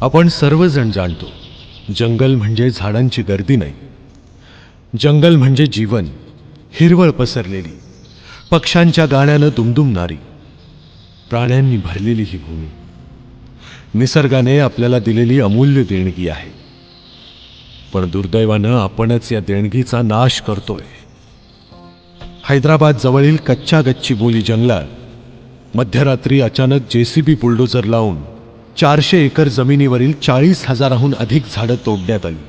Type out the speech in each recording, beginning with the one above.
आपण सर्वजण जाणतो जंगल म्हणजे झाडांची गर्दी नाही. जंगल म्हणजे जीवन हिरवळ पसरलेली पक्ष्यांच्या गाण्यानं दुमदुमणारी प्राण्यांनी भरलेली ही भूमी. निसर्गाने आपल्याला दिलेली अमूल्य देणगी आहे. पण दुर्दैवानं आपणच या देणगीचा नाश करतोय. हैदराबाद जवळील कच्च्या गच्ची बोली जंगलात मध्यरात्री अचानक जेसीबी बुलडोजर लावून चारशे एकर जमिनीवरील चाळीस हजाराहून अधिक झाडं तोडण्यात आली.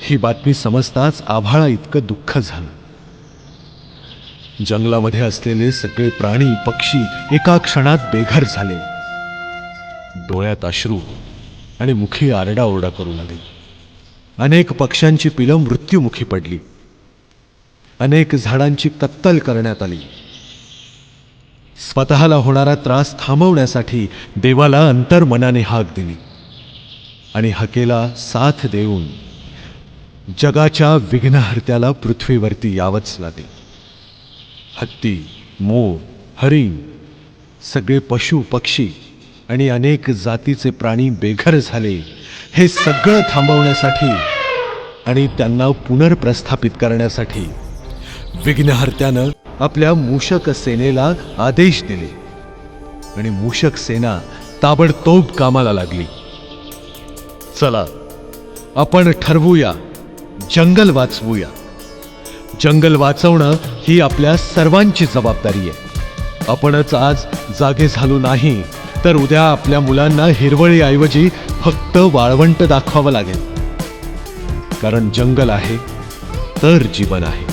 ही बातमी समजताच आभाळा इतकं दुःख झालं. जंगलामध्ये असलेले सगळे प्राणी पक्षी एका क्षणात बेघर झाले. डोळ्यात अश्रू आणि मुखी आरडाओरडा करू लागले. अनेक पक्ष्यांची पिलं मृत्युमुखी पडली. अनेक झाडांची कत्तल करण्यात आली. स्वतःला होणारा त्रास थांबवण्यासाठी देवाला अंतर्मनाने हाक दिली. आणि हकेला साथ देऊन जगाच्या विघ्नहर्त्याला पृथ्वीवरती यावंच लागले. हत्ती मोर हरिण सगळे पशु पक्षी आणि अनेक जातीचे प्राणी बेघर झाले. हे सगळं थांबवण्यासाठी आणि त्यांना पुनर्प्रस्थापित करण्यासाठी विघ्नहर्त्यानं आपल्या मूषक सेनेला आदेश दिले. आणि मूषक सेना ताबडतोब कामाला लागली. चला आपण ठरवूया जंगल वाचवूया. जंगल वाचवणं ही आपल्या सर्वांची जबाबदारी आहे. आपणच आज जागे झालो नाही तर उद्या आपल्या मुलांना हिरवळीऐवजी फक्त वाळवंट दाखवावं लागेल. कारण जंगल आहे तर जीवन आहे.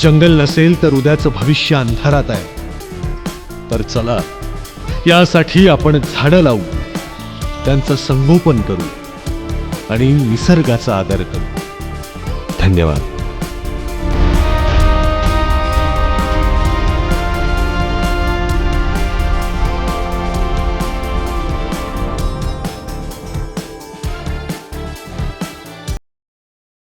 जंगल नसेल तर उद्याचं भविष्य अंधारात आहे. तर चला यासाठी आपण झाडं लावू त्यांचं संगोपन करू आणि निसर्गाचा आदर करू. धन्यवाद.